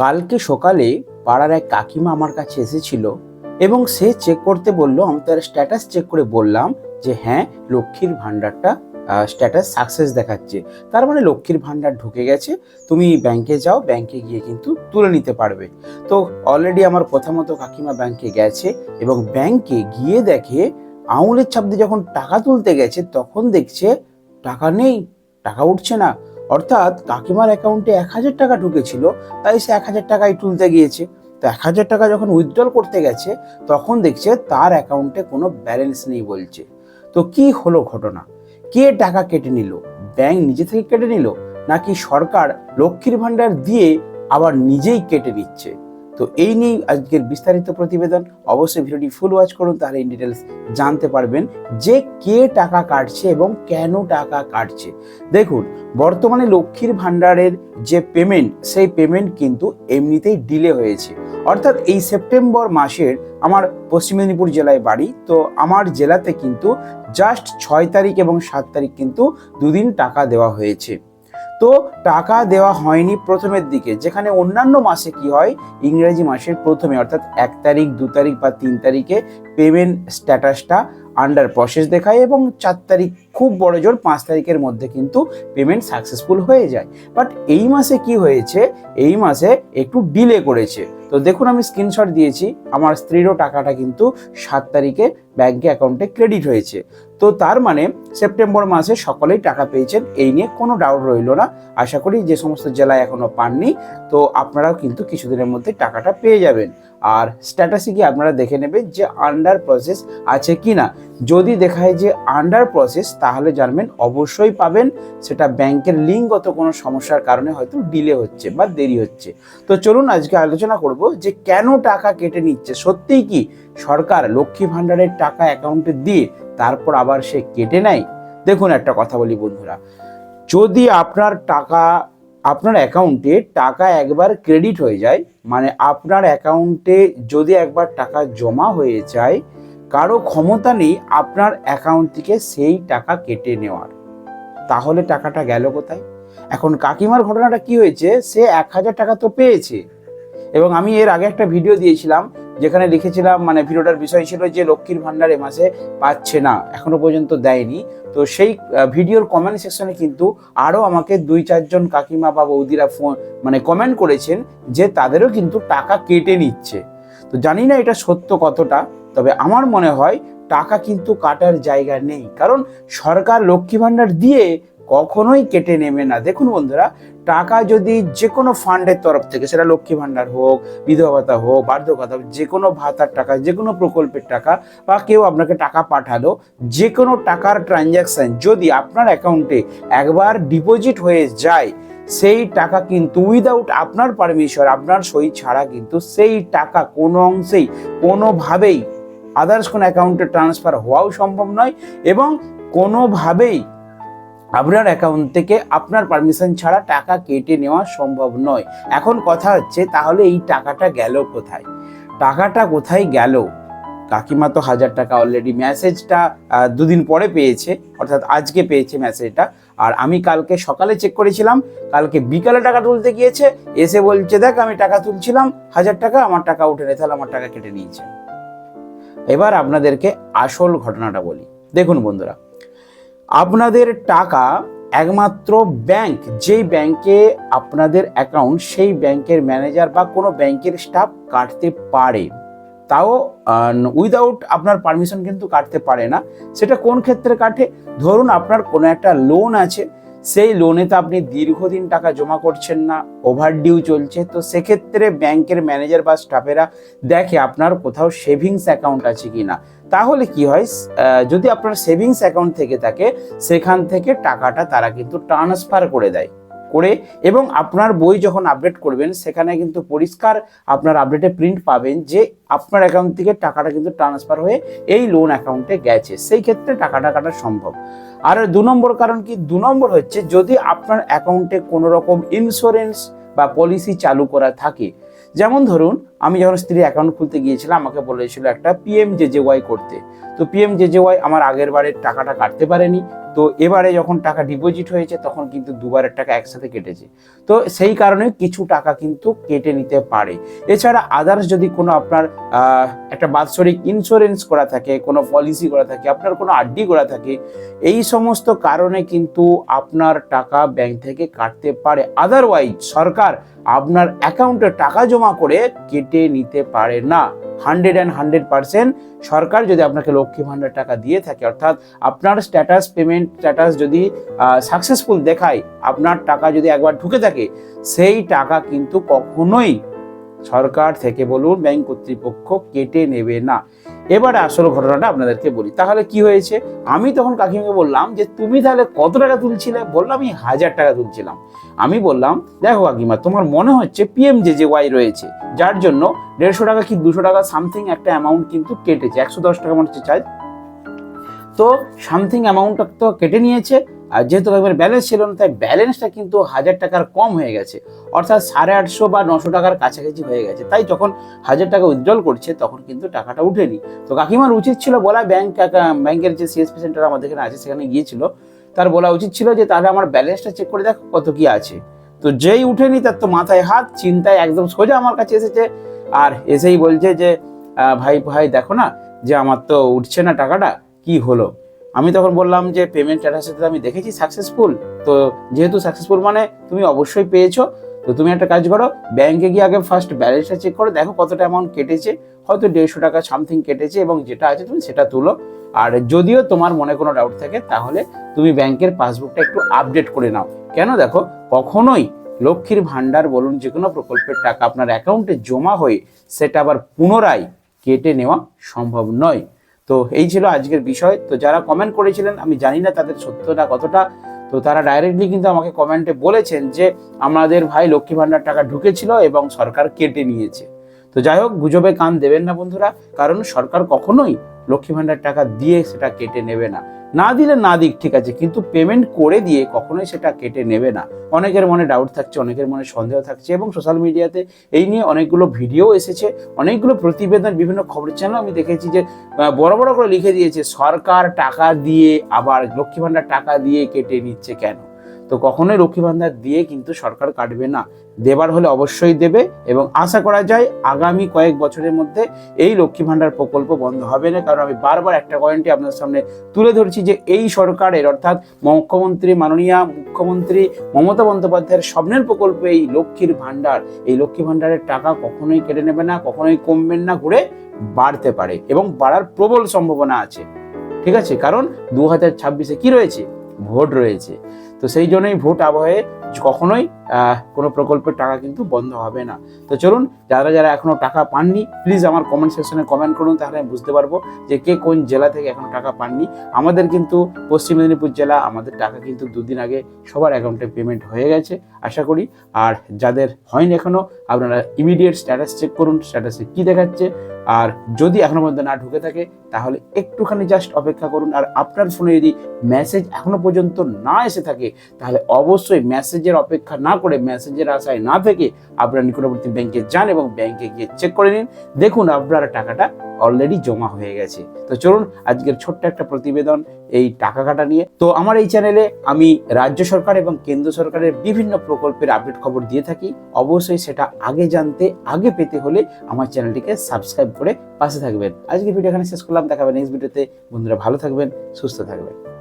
কালকে সকালে পাড়ার এক কাকিমা আমার কাছে এসেছিল এবং সে চেক করতে বলল, আমি তার স্ট্যাটাস চেক করে বললাম যে হ্যাঁ লক্ষ্মীর ভাণ্ডারটা স্ট্যাটাস সাকসেস দেখাচ্ছে। তার মানে লক্ষ্মীর ভাণ্ডার ঢুকে গেছে, তুমি ব্যাংকে যাও ব্যাংকে গিয়ে কিন্তু তুলে নিতে পারবে। তো অলরেডি আমার কথা মতো কাকিমা ব্যাংকে গেছে এবং ব্যাংকে গিয়ে দেখে আঙুলের ছাপ দিয়ে যখন টাকা তুলতে গেছে, তখন দেখছে টাকা নেই, টাকা উঠছে না। অর্থাৎ কাকিমার অ্যাকাউন্টে এক হাজার টাকা ঢুকেছিল, তাই সে এক হাজার টাকাই তুলতে গিয়েছে। তো এক হাজার টাকা যখন উইথড্রল করতে গেছে, তখন দেখছে তার অ্যাকাউন্টে কোনো ব্যালেন্স নেই বলছে। তো কি হলো ঘটনা? কে টাকা কেটে নিল? ব্যাংক নিজে থেকে কেটে নিল? নাকি সরকার লক্ষ্মীর ভাণ্ডার দিয়ে আবার নিজেই কেটে নিচ্ছে তো এই নিয়েই আজকের বিস্তারিত প্রতিবেদন। অবশ্যই ভিডিওটি ফুল ওয়াচ করুন, তাহলে ইন ডিটেলস জানতে পারবেন যে কে টাকা কাটছে এবং কেন টাকা কাটছে। দেখুন, বর্তমানে লক্ষ্মীর ভাণ্ডারের যে পেমেন্ট সেই পেমেন্ট কিন্তু এমনিতেই ডিলে হয়েছে। অর্থাৎ এই সেপ্টেম্বর মাসের আমার পশ্চিম মেদিনীপুর জেলায় বাড়ি, তো আমার জেলাতে কিন্তু জাস্ট ছয় তারিখ এবং সাত তারিখ কিন্তু দুদিন টাকা দেওয়া হয়েছে। তো টাকা দেওয়া হয়নি প্রথমের দিকে, যেখানে অন্যান্য মাসে কি হয়? ইংরেজি মাসের প্রথমে, অর্থাৎ এক তারিখ, দু তারিখ বা তিন তারিখে পেমেন্ট স্ট্যাটাসটা আন্ডার প্রসেস দেখায় এবং চার তারিখ খুব বড় জোর পাঁচ তারিখের মধ্যে কিন্তু পেমেন্ট সাকসেসফুল হয়ে যায়। বাট এই মাসে কি হয়েছে? এই মাসে একটু ডিলে করেছে। তো দেখুন, আমি স্ক্রিনশট দিয়েছি। আমার স্ত্রীরও টাকাটা কিন্তু সাত তারিখে ব্যাংকে অ্যাকাউন্টে ক্রেডিট হয়েছে। তো তার মানে সেপ্টেম্বর মাসে সকলেই টাকা পেয়েছেন, এই নিয়ে কোনো ডাউট রইল না। আশা করি যে সমস্ত জেলায় এখনও পাননি, তো আপনারাও কিন্তু কিছুদিনের মধ্যে টাকাটা পেয়ে যাবেন। আর স্ট্যাটাসে গিয়ে আপনারা দেখে নেবেন যে আন্ডার প্রসেস আছে কি না যদি দেখায় যে আন্ডার প্রসেস তাহলে জানবেন অবশ্যই পাবেন। সেটা ব্যাংকের লিঙ্কগত কোনো সমস্যার কারণে হয়তো ডিলে হচ্ছে বা দেরি হচ্ছে। তো চলুন আজকে আলোচনা করব যে কেন টাকা কেটে নিচ্ছে, সত্যিই কি? সরকার লক্ষ্মী ভাণ্ডারের টাকা অ্যাকাউন্টে দিয়ে তারপর আবার সে কেটে নেয়। দেখুন একটা কথা বলি বন্ধুরা, যদি আপনার টাকা, আপনার অ্যাকাউন্টে টাকা একবার ক্রেডিট হয়ে যায় মানে আপনার অ্যাকাউন্টে যদি একবার টাকা জমা হয়ে যায়, কারও ক্ষমতা নেই আপনার অ্যাকাউন্ট থেকে সেই টাকা কেটে নেওয়ার। তাহলে টাকাটা গেল কোথায়? এখন কাকিমার ঘটনাটা কি হয়েছে? সে এক হাজার টাকা তো পেয়েছে। এবং আমি এর আগে একটা ভিডিও দিয়েছিলাম যেখানে লিখেছিলাম মানে ভিডিওটার বিষয় ছিল যে লক্ষ্মীর ভাণ্ডার এ মাসে পাচ্ছে না, এখনও পর্যন্ত দেয়নি। তো সেই ভিডিওর কমেন্ট সেকশনে কিন্তু আরও আমাকে দুই চারজন কাকিমা বা বৌদিরা ফোন মানে কমেন্ট করেছেন যে তাদেরও কিন্তু টাকা কেটে নিচ্ছে। তো জানি না এটা সত্য কতটা, তবে আমার মনে হয় টাকা কিন্তু কাটার জায়গা নেই। কারণ সরকার লক্ষ্মী ভাণ্ডার দিয়ে কখনোই কেটে নেবে না। দেখুন বন্ধুরা, টাকা যদি যে কোনো ফান্ডের তরফ থেকে, সেটা লক্ষ্মী ভাণ্ডার হোক, বিধবা ভাতা হোক, বার্ধক্য হোক যে কোনো ভাতার টাকা যে কোনো প্রকল্পের টাকা, বা কেউ আপনাকে টাকা পাঠালো যে কোনো টাকার ট্রানজ্যাকশন যদি আপনার অ্যাকাউন্টে একবার ডিপোজিট হয়ে যায়, সেই টাকা কিন্তু উইদাউট আপনার পারমিশন আপনার সই ছাড়া কিন্তু সেই টাকা কোনো অংশেই, কোনোভাবেই আদার্স কোনো অ্যাকাউন্টে ট্রান্সফার হওয়াও সম্ভব নয় এবং কোনোভাবেই আপনার অ্যাকাউন্ট থেকে আপনার পারমিশন ছাড়া টাকা কেটে নেওয়া সম্ভব নয়। এখন কথা হচ্ছে, তাহলে এই টাকাটা গেল কোথায়? টাকাটা কোথায় গেল? কাকিমা তো হাজার টাকা অলরেডি মেসেজটা দুদিন পরে পেয়েছে, অর্থাৎ আজকে পেয়েছে মেসেজটা আর আমি কালকে সকালে চেক করেছিলাম, কালকে বিকালে টাকা তুলতে গিয়েছে, এসে বলছে, দেখ, আমি টাকা তুলছিলাম, হাজার টাকা, আমার টাকা উঠে নেই তাহলে আমার টাকা কেটে নিয়েছে। এবার আপনাদেরকে আসল ঘটনাটা বলি। দেখুন বন্ধুরা আপনাদের টাকা একমাত্র ব্যাংক যেই ব্যাংকে আপনাদের অ্যাকাউন্ট সেই ব্যাংকের ম্যানেজার বা কোনো ব্যাংকের স্টাফ কাটতে পারে। তাও উইদাউট আপনার পারমিশন কিন্তু কাটতে পারে না। সেটা কোন ক্ষেত্রে কাটে? ধরুন আপনার কোনো একটা লোন আছে, সেই লোনেতে আপনি দীর্ঘদিন টাকা জমা করছেন না ওভার ডিউ চলছে, তো সেক্ষেত্রে ব্যাংকের ম্যানেজার বা স্টাফেরা দেখে আপনার কোথাও সেভিংস অ্যাকাউন্ট আছে কি না তাহলে কি হয়? যদি আপনার সেভিংস অ্যাকাউন্ট থেকে থাকে, সেখান থেকে টাকাটা তারা কিন্তু ট্রান্সফার করে দেয়। করে এবং আপনার বই যখন আপডেট করবেন, সেখানে কিন্তু পরিষ্কার আপনার আপডেটে প্রিন্ট পাবেন যে আপনার অ্যাকাউন্ট থেকে টাকাটা কিন্তু ট্রান্সফার হয়ে এই লোন অ্যাকাউন্টে গেছে। সেই ক্ষেত্রে টাকাটা কাটা সম্ভব। আর দু নম্বর কারণ কি? দু নম্বর হচ্ছে যদি আপনার অ্যাকাউন্টে কোনো রকম ইন্স্যুরেন্স বা পলিসি চালু করা থাকে যেমন ধরুন, আমি যখন স্ত্রী অ্যাকাউন্ট খুলতে গিয়েছিলাম, আমাকে বলেছিল একটা পিএম জেজেওয়াই করতে। তো পিএম জেজেওয়াই আমার আগের বারের টাকাটা কাটতে পারেনি তো এবারে যখন টাকা ডিপোজিট হয়েছে, তখন কিন্তু দুবারের টাকা একসাথে কেটেছে। তো সেই কারণে কিছু টাকা কিন্তু কেটে নিতে পারে। এছাড়া আদার্স যদি কোনো আপনার একটা বাৎসরিক ইন্স্যুরেন্স করা থাকে, কোনো পলিসি করা থাকে, আপনার কোনো আরডি করা থাকে, এই সমস্ত কারণে কিন্তু আপনার টাকা ব্যাংক থেকে কাটতে পারে। আদারওয়াইজ সরকার আপনার অ্যাকাউন্টে টাকা জমা করে কেটে নিতে পারে না। হান্ড্রেড অ্যান্ড হান্ড্রেড পার্সেন্ট সরকার যদি আপনাকে লক্ষ্মী ভাণ্ডার টাকা দিয়ে থাকে, অর্থাৎ আপনার স্ট্যাটাস পেমেন্ট স্ট্যাটাস যদি সাকসেসফুল দেখায়, আপনার টাকা যদি একবার ঢুকে থাকে, সেই টাকা কিন্তু কখনোই সরকার থেকে বলুন, ব্যাংক কর্তৃপক্ষ কেটে নেবে না। এবারে আসল ঘটনাটা আপনাদেরকে বলি। তাহলে কি হয়েছে? আমি তখন কাকিমাকে বললাম যে, তুমি তাহলে কত টাকা তুলছিলে? বললাম, আমি হাজার টাকা তুলছিলাম। আমি বললাম, দেখো কাকিমা, তোমার মনে হচ্ছে পিএম যে যে ওয়াই রয়েছে, যার জন্য দেড়শো টাকা কি দুশো টাকা সামথিং একটা অ্যামাউন্ট কিন্তু কেটেছে, একশো দশ টাকা মনে হচ্ছে চার্জ তো সামথিং অ্যামাউন্টটা তো কেটে নিয়েছে আর যেহেতু একবার ব্যালেন্স ছিল না, তাই ব্যালেন্সটা কিন্তু হাজার টাকার কম হয়ে গেছে। অর্থাৎ সাড়ে আটশো বা নশো টাকার কাছাকাছি হয়ে গেছে। তাই যখন হাজার টাকা উইথড্রল করছে, তখন কিন্তু টাকাটা উঠেনি। তো কাকিমার উচিত ছিল বলা ব্যাংক ব্যাংকের যে সিএসপি সেন্টার আমাদের এখানে আছে, সেখানে গিয়েছিল। তার বলা উচিত ছিল যে, তাহলে আমার ব্যালেন্সটা চেক করে দেখো কত কি আছে। তো যেই উঠেনি, তার তো মাথায় হাত, চিন্তায় একদম সোজা আমার কাছে এসেছে। আর এসেই বলছে যে ভাই ভাই, দেখো না, যে আমার তো উঠছে না টাকাটা, কি হলো? আমি তখন বললাম যে পেমেন্ট স্ট্যাটাসে আমি দেখেছি সাকসেসফুল তো যেহেতু সাকসেসফুল মানে তুমি অবশ্যই পেয়েছ, তো তুমি একটা কাজ করো ব্যাংকে গিয়ে আগে ফার্স্ট ব্যালেন্সটা চেক করো, দেখো কতটা অ্যামাউন্ট কেটেছে, হয়তো দেড়শো টাকা সামথিং কেটেছে এবং যেটা আছে তুমি সেটা তুলো। আর যদিও তোমার মনে কোনো ডাউট থাকে, তাহলে তুমি ব্যাংকের পাসবুকটা একটু আপডেট করে নাও। কেন দেখো, কখনোই লক্ষ্মীর ভাণ্ডার বলুন যে কোনো প্রকল্পের টাকা আপনার অ্যাকাউন্টে জমা হয়ে সেটা আবার পুনরায় কেটে নেওয়া সম্ভব নয়। তো এই ছিল আজকের বিষয়। তো যারা কমেন্ট করেছিলেন, আমি জানি না তাদের সত্যটা কতটা। তো তারা ডাইরেক্টলি কিন্তু আমাকে কমেন্টে বলেছেন যে, আমাদের ভাই লক্ষ্মী ভান্ডার টাকা ঢুকেছিল এবং সরকার কেটে নিয়েছে। তো যাই হোক, গুজবে কান দেবেন না বন্ধুরা, কারণ সরকার কখনোই লক্ষ্মী ভান্ডার টাকা দিয়ে সেটা কেটে নেবে না। না দিলে না দিক, ঠিক আছে, কিন্তু পেমেন্ট করে দিয়ে কখনোই সেটা কেটে নেবে না। অনেকের মনে ডাউট থাকছে, অনেকের মনে সন্দেহ থাকছে এবং সোশ্যাল মিডিয়াতে এই নিয়ে অনেকগুলো ভিডিও এসেছে, অনেকগুলো প্রতিবেদন, বিভিন্ন খবরের চ্যানেল আমি দেখেছি যে বড় বড় করে লিখে দিয়েছে, সরকার টাকা দিয়ে আবার লক্ষ্মী ভান্ডার টাকা দিয়ে কেটে নিচ্ছে কেন? তো কখনোই লক্ষ্মী ভান্ডার দিয়ে কিন্তু সরকার কাটবে না। দেবার হলে অবশ্যই দেবে এবং আশা করা যায় আগামী কয়েক বছরের মধ্যে এই লক্ষ্মী ভান্ডার প্রকল্প বন্ধ হবে না। কারণ আমি বারবার একটা পয়েন্টই আপনার সামনে তুলে ধরছি যে এই সরকারের অর্থাৎ মুখ্যমন্ত্রী মাননীয় মুখ্যমন্ত্রী মমতা বন্দ্যোপাধ্যায়ের স্বপ্নের প্রকল্প এই লক্ষ্মীর ভান্ডার এই লক্ষ্মী ভান্ডারের টাকা কখনোই কেটে নেবে না, কখনোই কমবেন না, ঘুরে বাড়তে পারে এবং বাড়ার প্রবল সম্ভাবনা আছে। ঠিক আছে? কারণ দু হাজার ছাব্বিশে কি রয়েছে? ভোট রয়েছে। তো সেই জন্যই ভোট আবহে কখনোই কোনো প্রকল্পের টাকা কিন্তু বন্ধ হবে না। তো চলুন, যারা যারা এখনও টাকা পাননি প্লিজ আমার কমেন্ট সেকশনে কমেন্ট করুন, তাহলে আমি বুঝতে পারব যে কে কোন জেলা থেকে এখনও টাকা পাননি। আমাদের কিন্তু পশ্চিম মেদিনীপুর জেলা, আমাদের টাকা কিন্তু দুদিন আগে সবার অ্যাকাউন্টে পেমেন্ট হয়ে গেছে, আশা করি। আর যাদের হয়নি এখনও, আপনারা ইমিডিয়েট স্ট্যাটাস চেক করুন স্ট্যাটাসে কী দেখাচ্ছে আর যদি এখনও পর্যন্ত না ঢুকে থাকে, তাহলে একটুখানি জাস্ট অপেক্ষা করুন। আর আপনার ফোনে যদি মেসেজ এখনও পর্যন্ত না এসে থাকে, তাহলে অবশ্যই মেসেজের অপেক্ষা না করে মেসেজের আশায় না থেকে আপনার নিকটবর্তী ব্যাংকে যান এবং ব্যাংকে গিয়ে চেক করে নিন। দেখুন আপনার টাকাটা অলরেডি জমা হয়ে গেছে। তো চলুন, আজকের ছোট্ট একটা প্রতিবেদন এই টাকা কাটা নিয়ে। তো আমার এই চ্যানেলে আমি রাজ্য সরকার এবং কেন্দ্র সরকারের বিভিন্ন প্রকল্পের আপডেট খবর দিয়ে থাকি। অবশ্যই সেটা আগে জানতে, আগে পেতে হলে আমার চ্যানেলটিকে সাবস্ক্রাইব করে পাশে থাকবেন। আজকে ভিডিও এখানে শেষ করলাম। দেখাবেন নেক্সট ভিডিওতে বন্ধুরা ভালো থাকবেন, সুস্থ থাকবেন।